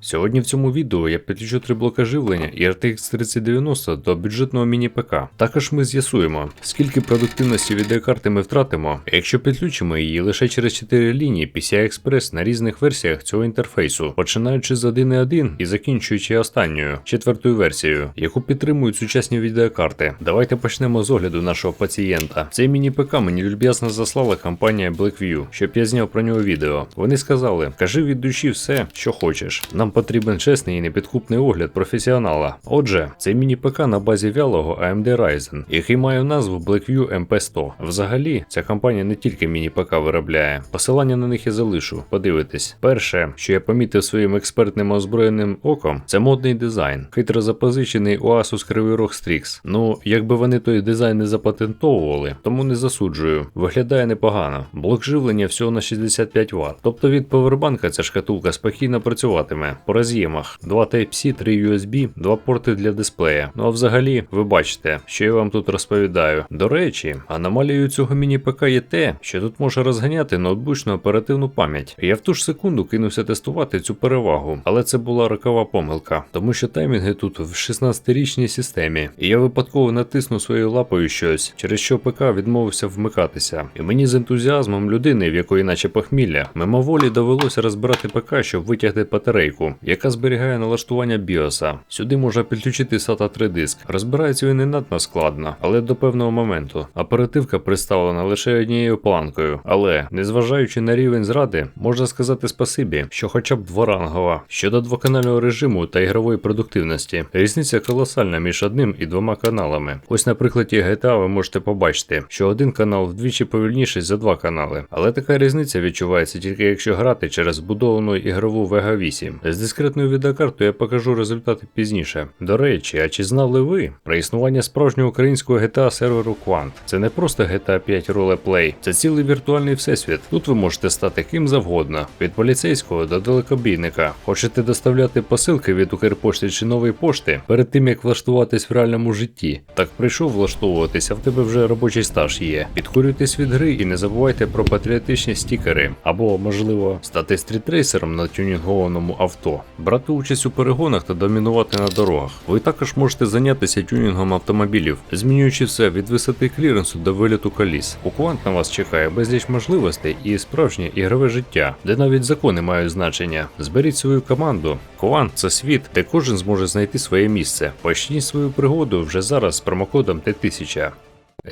Сьогодні в цьому відео я підключу три блока живлення і RTX 3090 до бюджетного міні-ПК. Також ми з'ясуємо, скільки продуктивності відеокарти ми втратимо, якщо підключимо її лише через 4 лінії PCI Express на різних версіях цього інтерфейсу, починаючи з 1.1 і закінчуючи останньою четвертою версією, яку підтримують сучасні відеокарти. Давайте почнемо з огляду нашого пацієнта. Цей міні-ПК мені люб'язно заслала компанія Blackview, щоб я зняв про нього відео. Вони сказали: кажи від душі все, що хочеш. Нам потрібен чесний і непідкупний огляд професіонала. Отже, це міні-ПК на базі вялого AMD Ryzen, який має назву Blackview MP100. Взагалі, ця компанія не тільки міні-ПК виробляє. Посилання на них я залишу. Подивитись. Перше, що я помітив своїм експертним озброєним оком, це модний дизайн, хитро запозичений у Asus Кривий Рог Strix. Ну, якби вони той дизайн не запатентовували, тому не засуджую. Виглядає непогано. Блок живлення всього на 65 Вт. Тобто від повербанка ця шкатулка спокійно працюватиме по роз'ємах. Два Type-C, 3 USB, два порти для дисплея. Ну а взагалі, ви бачите, що я вам тут розповідаю. До речі, аномалією цього міні-ПК є те, що тут може розганяти ноутбучну оперативну пам'ять. Я в ту ж секунду кинувся тестувати цю перевагу, але це була рокова помилка, тому що таймінги тут в 16-річній системі, і я випадково натиснув своєю лапою щось, через що ПК відмовився вмикатися. І мені з ентузіазмом людини, в якої наче похмілля, мимоволі довелося розбирати ПК, щоб витягти батарейку, яка зберігає налаштування BIOS. Сюди можна підключити SATA 3 диск. Розбирається він не надто складно, але до певного моменту. Оперативка представлена лише однією планкою, але незважаючи на рівень зради, можна сказати спасибі, що хоча б дворангова. Щодо двоканального режиму та ігрової продуктивності, різниця колосальна між одним і двома каналами. Ось на прикладі GTA ви можете побачити, що один канал вдвічі повільніший за два канали, але така різниця відчувається тільки якщо грати через вбудовану ігрову Vega 8. З дискретною відеокартою я покажу результати пізніше. До речі, а чи знали ви про існування справжнього українського GTA серверу Quant? Це не просто GTA 5 ролеплей, це цілий віртуальний всесвіт. Тут ви можете стати ким завгодно, від поліцейського до далекобійника. Хочете доставляти посилки від Укрпошти чи нової пошти перед тим як влаштуватись в реальному житті. Так прийшов влаштовуватися, в тебе вже робочий стаж є. Підкурюйтесь від гри і не забувайте про патріотичні стікери, або, можливо, стати стрітрейсером на тюнінгованому авто, брати участь у перегонах та домінувати на дорогах. Ви також можете зайнятися тюнінгом автомобілів, змінюючи все від висоти кліренсу до виліту коліс. У Квант на вас чекає безліч можливостей і справжнє ігрове життя, де навіть закони мають значення. Зберіть свою команду. Квант це світ, де кожен зможе знайти своє місце. Почніть свою пригоду вже зараз з промокодом Т1000.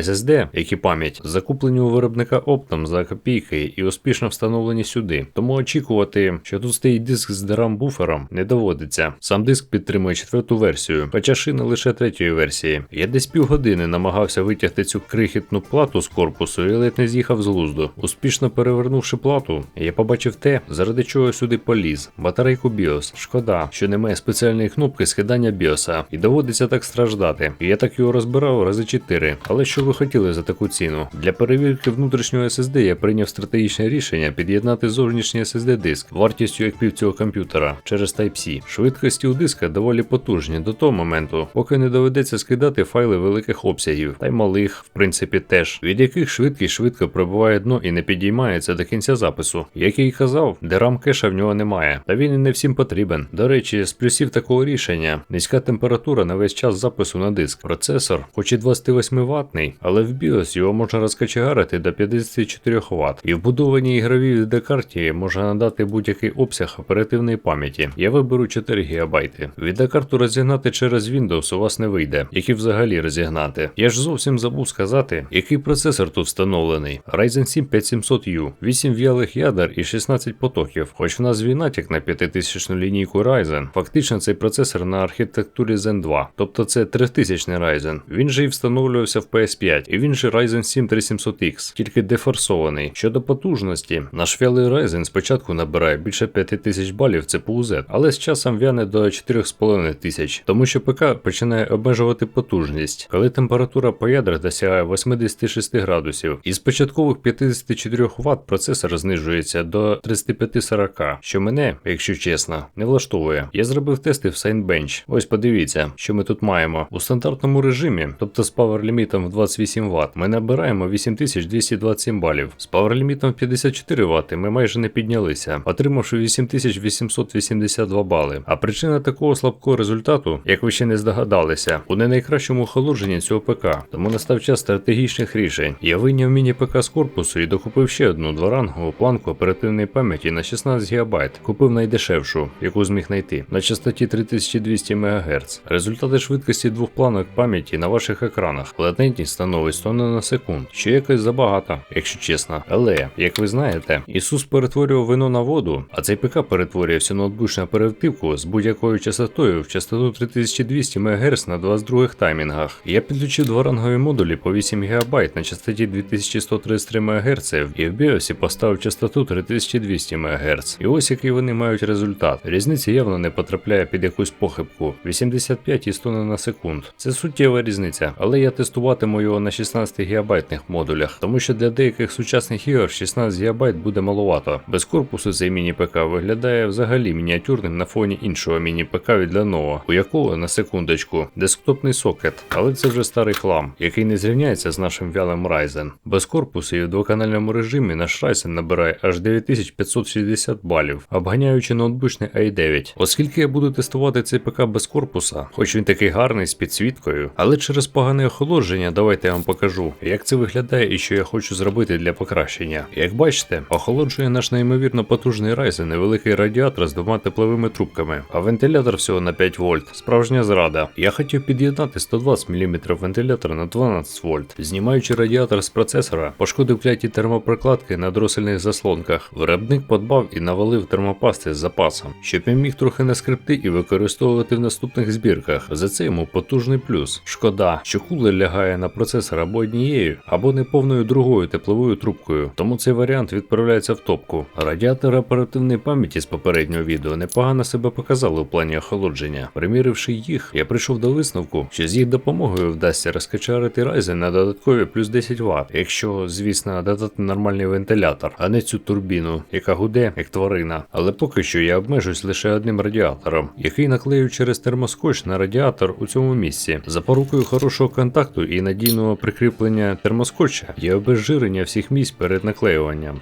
SSD, як і пам'ять, закуплені у виробника оптом за копійки і успішно встановлені сюди. Тому очікувати, що тут стоїть диск з DRAM буфером, не доводиться. Сам диск підтримує четверту версію, хоча шина лише третьої версії. Я десь півгодини намагався витягти цю крихітну плату з корпусу і ледь не з'їхав з глузду. Успішно перевернувши плату, я побачив те, заради чого сюди поліз. Батарейку BIOS. Шкода, що немає спеціальної кнопки скидання BIOS, і доводиться так страждати. Я так його розбирав рази 4. Але що ви хотіли за таку ціну? Для перевірки внутрішнього SSD я прийняв стратегічне рішення під'єднати зовнішній SSD диск вартістю як пів цього комп'ютера через Type-C. Швидкості у диска доволі потужні до того моменту, поки не доведеться скидати файли великих обсягів, та й малих, в принципі, теж, від яких швидкість швидко пробиває дно і не підіймається до кінця запису. Як я й казав, DRAM кеша в нього немає, та він і не всім потрібен. До речі, з плюсів такого рішення низька температура на весь час запису на диск. Процесор, хоч і 28 ватний, але в BIOS його можна розкачегарити до 54 Вт. І вбудованій ігровій відеокарті можна надати будь-який обсяг оперативної пам'яті. Я виберу 4 ГБ. Відеокарту розігнати через Windows у вас не вийде, як і взагалі розігнати. Я ж зовсім забув сказати, який процесор тут встановлений. Ryzen 7 5700U, 8 в'ялих ядер і 16 потоків. Хоч в нас війна натяк на 5000 лінійку Ryzen, фактично цей процесор на архітектурі Zen 2, тобто це 3000 Ryzen. Він же і встановлювався в PS5, і він же Ryzen 7 3700X, тільки дефорсований. Щодо потужності, наш вялий Ryzen спочатку набирає більше 5000 балів CPU Z, але з часом в'яне до 4500, тому що ПК починає обмежувати потужність, коли температура по ядрах досягає 86 градусів. Із початкових 54 Вт процесор знижується до 35-40, що мене, якщо чесно, не влаштовує. Я зробив тести в Signbench. Ось подивіться, що ми тут маємо у стандартному режимі, тобто з павер лімітом в 20 28 Вт. Ми набираємо 8227 балів. З пауерлімітом 54 Вт ми майже не піднялися, отримавши 8882 бали. А причина такого слабкого результату, як ви ще не здогадалися, у не найкращому охолодженні цього ПК. Тому настав час стратегічних рішень. Я вийняв міні-ПК з корпусу і докупив ще одну дворангову планку оперативної пам'яті на 16 ГБ. Купив найдешевшу, яку зміг знайти, на частоті 3200 МГц. Результати швидкості двох планок пам'яті на ваших екранах. Латентність становить 100 наносекунд, що якось забагато, якщо чесно. Але, як ви знаєте, Ісус перетворював вино на воду, а цей ПК перетворює всю ноутбучну оперативку з будь-якою частотою в частоту 3200 МГц на 22 таймінгах. Я підключив два рангові модулі по 8 ГБ на частоті 2133 МГц і в BIOS поставив частоту 3200 МГц. І ось який вони мають результат. Різниця явно не потрапляє під якусь похибку 85 і 100 на секунд. Це суттєва різниця, але я тестуватиму його на 16 гігабайтних модулях, тому що для деяких сучасних ігор 16 ГБ буде маловато. Без корпусу цей міні-ПК виглядає взагалі мініатюрним на фоні іншого міні-ПК від Lenovo, у якого на секундочку десктопний сокет, але це вже старий хлам, який не зрівняється з нашим вялим Ryzen. Без корпусу і в двоканальному режимі наш Ryzen набирає аж 9560 балів, обганяючи ноутбучний i9. Оскільки я буду тестувати цей ПК без корпуса, хоч він такий гарний з підсвіткою, але через погане охолодження, давайте я вам покажу, як це виглядає і що я хочу зробити для покращення. Як бачите, охолоджує наш неймовірно потужний Ryzen невеликий радіатор з двома тепловими трубками, а вентилятор всього на 5 вольт. Справжня зрада. Я хотів під'єднати 120 мм вентилятор на 12 вольт. Знімаючи радіатор з процесора, пошкодив кляті термопрокладки на дросельних заслонках. Виробник подбав і навалив термопасти з запасом, щоб я міг трохи не скрипти і використовувати в наступних збірках. За це йому потужний плюс. Шкода, що кулер лягає на процесор або однією, або неповною другою тепловою трубкою, тому цей варіант відправляється в топку. Радіатори оперативної пам'яті з попереднього відео непогано себе показали у плані охолодження. Приміривши їх, я прийшов до висновку, що з їх допомогою вдасться розкачарити Ryzen на додаткові плюс 10 Вт, якщо, звісно, додати нормальний вентилятор, а не цю турбіну, яка гуде як тварина. Але поки що я обмежусь лише одним радіатором, який наклею через термоскотч на радіатор у цьому місці. Запорукою хорошого контакту і надійного прикріплення термоскотча є обезжирення всіх місць перед наклеюванням.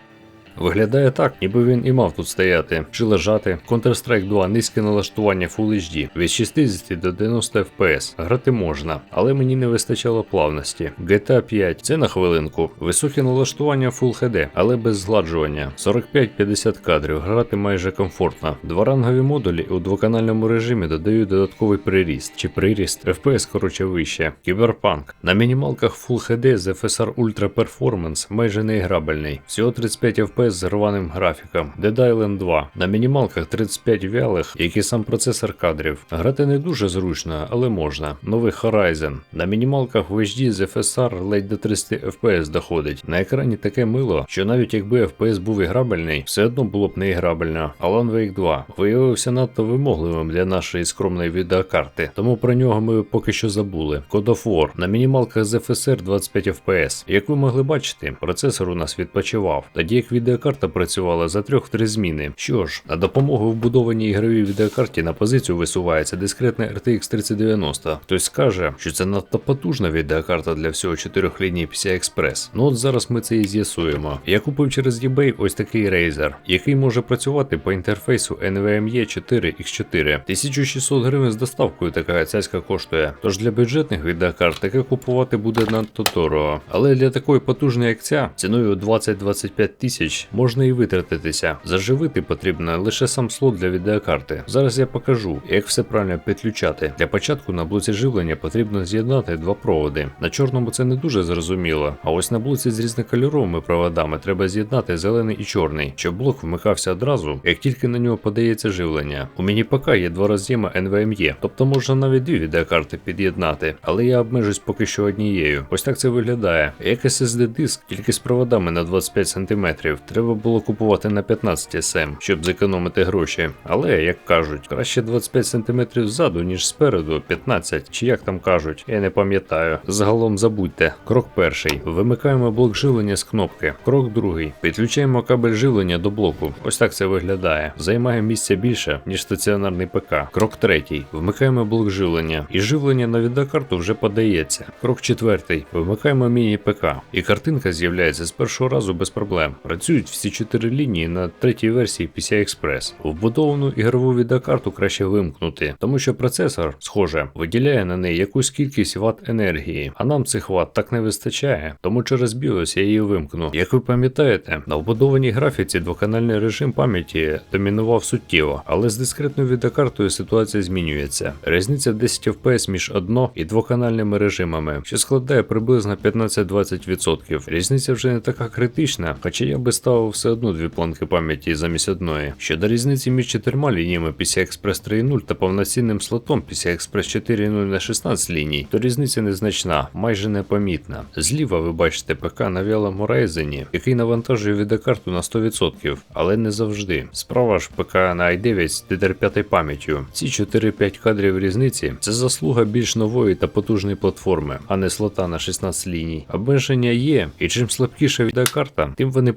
Виглядає так, ніби він і мав тут стояти чи лежати. Counter-Strike 2 низьке налаштування Full HD від 60 до 90 FPS. Грати можна, але мені не вистачало плавності. GTA 5 це на хвилинку. Високе налаштування Full HD, але без згладжування. 45-50 кадрів. Грати майже комфортно. Два рангові модулі у двоканальному режимі додають додатковий приріст чи приріст. FPS коротше вище. Кіберпанк. На мінімалках Full HD з FSR Ultra Performance майже не грабельний. Всього 35 FPS з рваним графіком. Dead Island 2. На мінімалках 35 вялих, як і сам процесор кадрів. Грати не дуже зручно, але можна. Новий Horizon. На мінімалках в HD з FSR ледь до 300 FPS доходить. На екрані таке мило, що навіть якби FPS був і грабельний, все одно було б не іграбельно. Alan Wake 2 виявився надто вимогливим для нашої скромної відеокарти, тому про нього ми поки що забули. Code of War. На мінімалках з FSR 25 FPS. Як ви могли бачити, процесор у нас відпочивав, тоді як відеокарта працювала за трьох в три зміни. Що ж, на допомогу вбудованій ігровій відеокарті на позицію висувається дискретна RTX 3090. Хтось скаже, що це надто потужна відеокарта для всього 4 ліній PCI Express. Ну от зараз ми це і з'ясуємо. Я купив через eBay ось такий Razer, який може працювати по інтерфейсу NVMe 4 x 4 1600 гривень з доставкою така цяцька коштує. Тож для бюджетних відеокарт таке купувати буде надто дорого. Але для такої потужної як ця, ціною 20-25 тисяч можна і витратитися. Заживити потрібно лише сам слот для відеокарти. Зараз я покажу, як все правильно підключати. Для початку на блоці живлення потрібно з'єднати два проводи. На чорному це не дуже зрозуміло, а ось на блоці з різнокольоровими проводами треба з'єднати зелений і чорний, щоб блок вмикався одразу, як тільки на нього подається живлення. У міні ПК є два роз'єма NVMe, тобто можна навіть дві відеокарти під'єднати, але я обмежусь поки що однією. Ось так це виглядає. Як SSD диск, тільки з проводами на 25 см, Треба було купувати на 15 см, щоб зекономити гроші. Але, як кажуть, краще 25 см ззаду, ніж спереду, 15, чи як там кажуть, я не пам'ятаю. Загалом забудьте. Крок перший. Вимикаємо блок живлення з кнопки. Крок другий. Підключаємо кабель живлення до блоку. Ось так це виглядає. Займає місця більше, ніж стаціонарний ПК. Крок третій. Вмикаємо блок живлення. І живлення на відеокарту вже подається. Крок четвертий. Вимикаємо міні-ПК. І картинка з'являється з першого разу без проблем. Працюють всі чотири лінії на третій версії PCI Express. Вбудовану ігрову відеокарту краще вимкнути, тому що процесор, схоже, виділяє на неї якусь кількість ватт енергії, а нам цих ватт так не вистачає, тому через BIOS я її вимкну. Як ви пам'ятаєте, на вбудованій графіці двоканальний режим пам'яті домінував суттєво, але з дискретною відеокартою ситуація змінюється. Різниця 10 FPS між одно і двоканальними режимами, що складає приблизно 15-20%. Різниця вже не така критична, хоча я би ставив все одно дві планки пам'яті замість одної. Щодо різниці між чотирма лініями PCI Express 3.0 та повноцінним слотом PCI Express 4.0 на 16 ліній, то різниця незначна, майже непомітна. Зліва ви бачите ПК на вялому Ryzen, який навантажує відеокарту на 100%, але не завжди. Справа ж ПК на i9 з DDR5 пам'яттю. Ці 4-5 кадрів різниці це заслуга більш нової та потужної платформи, а не слота на 16 ліній. Обмеження є, і чим слабкіша відеокарта, тим вони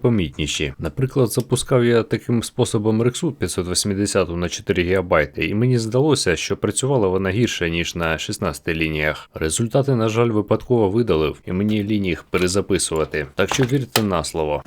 помітніші. Наприклад, запускав я таким способом Rexu 580 на 4 ГБ, і мені здалося, що працювала вона гірше, ніж на 16 лініях. Результати, на жаль, випадково видалив, і мені лінь їх перезаписувати. Так що вірте на слово.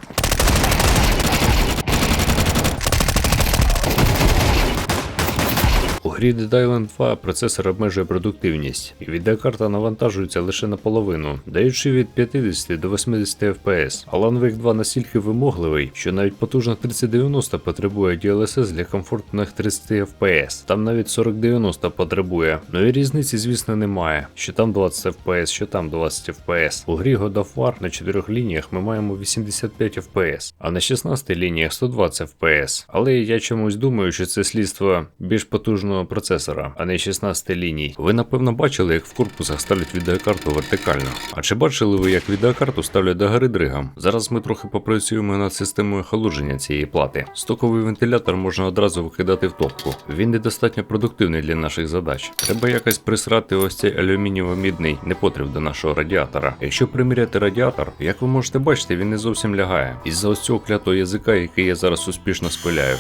У грі Dead Island 2 процесор обмежує продуктивність, і відеокарта навантажується лише наполовину, даючи від 50 до 80 FPS. Alan Wake 2 настільки вимогливий, що навіть потужна 3090 потребує DLSS для комфортних 30 FPS. Там навіть 4090 потребує. Ну і різниці, звісно, немає. Що там 20 FPS, що там 20 FPS. У грі God of War на 4 лініях ми маємо 85 FPS, а на 16 лініях 120 FPS. Але я чомусь думаю, що це слідство більш потужного процесора, а не 16 ліній. Ви напевно бачили, як в корпусах ставлять відеокарту вертикально. А чи бачили ви, як відеокарту ставлять до гори дригам? Зараз ми трохи попрацюємо над системою охолодження цієї плати. Стоковий вентилятор можна одразу викидати в топку. Він недостатньо продуктивний для наших задач. Треба якось присрати ось цей алюмінієво-мідний непотріб до нашого радіатора. Якщо приміряти радіатор, як ви можете бачити, він не зовсім лягає. Із-за ось цього клятого язика, який я зараз успішно спиляю.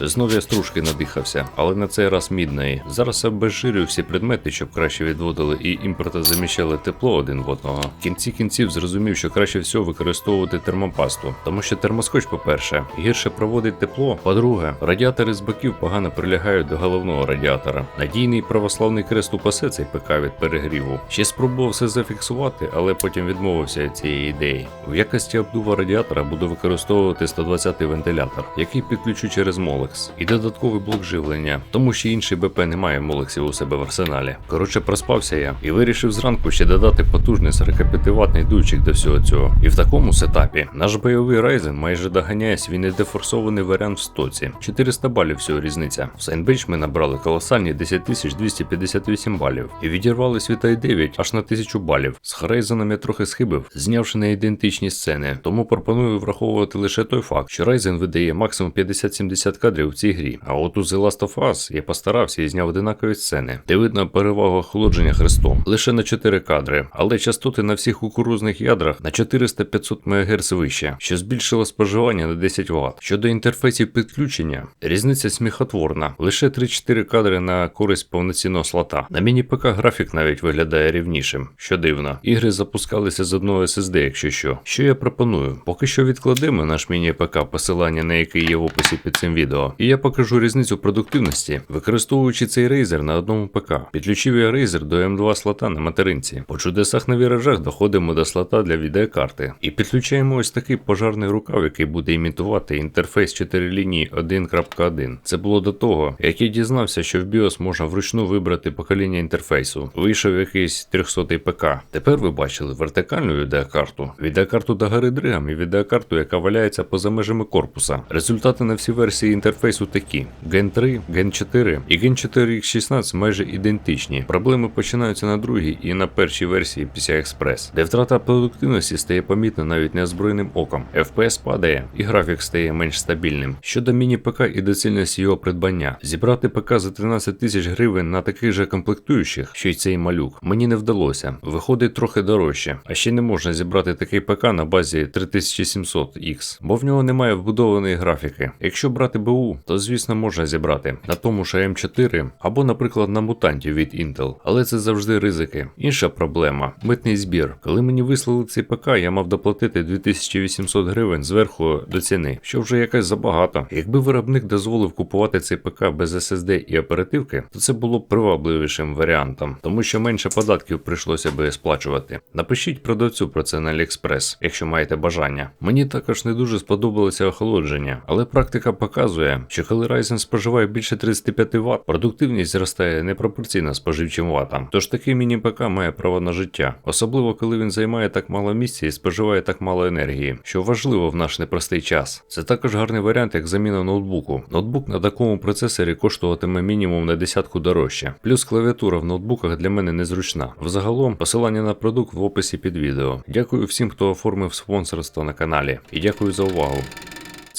Знов я стружки надихався, але на цей раз мідної. Зараз обезжирюю всі предмети, щоб краще відводили і імпортозаміщали тепло один в одного. В кінці кінців зрозумів, що краще всього використовувати термопасту, тому що термоскоч, по-перше, гірше проводить тепло. По-друге, радіатори з боків погано прилягають до головного радіатора. Надійний православний крест упасе цей ПК від перегріву. Ще спробував все зафіксувати, але потім відмовився від цієї ідеї. В якості обдува радіатора буду використовувати 120-й вентилятор, який підключу через молот. Молекс і додатковий блок живлення, тому що інший БП не має молексів у себе в арсеналі. Коротше, проспався я і вирішив зранку ще додати потужний 45-ваттний дуйчик до всього цього. І в такому сетапі наш бойовий Ryzen майже доганяє свій недефорсований варіант в стоці. 400 балів всього різниця. В Сайнбенч ми набрали колосальні 10258 балів і відірвались від i9 аж на 1000 балів. З Horizon я трохи схибив, знявши на ідентичні сцени. Тому пропоную враховувати лише той факт, що Ryzen видає максимум 50-70 кадрів в цій грі. А от у The Last of Us я постарався і зняв одинакові сцени, де видно перевагу охолодження хрестом лише на 4 кадри, але частоти на всіх кукурузних ядрах на 400-500 МГц вище, що збільшило споживання на 10 Вт. Щодо інтерфейсів підключення, різниця сміхотворна, лише 3-4 кадри на користь повноцінного слота. На міні-ПК графік навіть виглядає рівнішим, що дивно. Ігри запускалися з одного SSD, якщо що. Що я пропоную? Поки що відкладемо наш міні-ПК, посилання на який є в описі під цим відео. І я покажу різницю продуктивності, використовуючи цей Razer на одному ПК. Підключив я Razer до M2 слота на материнці. По чудесах на віражах доходимо до слота для відеокарти. І підключаємо ось такий пожарний рукав, який буде імітувати інтерфейс 4 лінії 1.1. Це було до того, як я дізнався, що в BIOS можна вручну вибрати покоління інтерфейсу. Вийшов якийсь 300 ПК. Тепер ви бачили вертикальну відеокарту, відеокарту до гори дригам і відеокарту, яка валяється поза межами корпуса. Результати на всі версії інтерфейсу інтерфейсу такі: Gen 3, Gen 4 і Gen 4 X16 майже ідентичні. Проблеми починаються на другій і на першій версії PCI Express, де втрата продуктивності стає помітна навіть неозброєним оком. FPS падає і графік стає менш стабільним. Щодо міні-ПК і доцільності його придбання, зібрати ПК за 13 тисяч гривень на таких же комплектуючих, що й цей малюк, мені не вдалося. Виходить трохи дорожче, а ще не можна зібрати такий ПК на базі 3700X, бо в нього немає вбудованої графіки. Якщо брати БУ, то звісно можна зібрати на тому ж AM4 або, наприклад, на мутанті від Intel, але це завжди ризики. Інша проблема митний збір. Коли мені вислали цей ПК, я мав доплатити 2800 гривень зверху до ціни, що вже якась забагато. Якби виробник дозволив купувати цей ПК без SSD і оперативки, то це було б привабливішим варіантом, тому що менше податків прийшлося би сплачувати. Напишіть продавцю про це на AliExpress, якщо маєте бажання. Мені також не дуже сподобалося охолодження, але практика показує, що коли Ryzen споживає більше 35 Вт, продуктивність зростає непропорційно споживчим ватам. Тож такий міні-ПК має право на життя, особливо коли він займає так мало місця і споживає так мало енергії, що важливо в наш непростий час. Це також гарний варіант як заміна ноутбуку. Ноутбук на такому процесорі коштуватиме мінімум на десятку дорожче. Плюс клавіатура в ноутбуках для мене незручна. Взагалом, посилання на продукт в описі під відео. Дякую всім, хто оформив спонсорство на каналі, і дякую за увагу.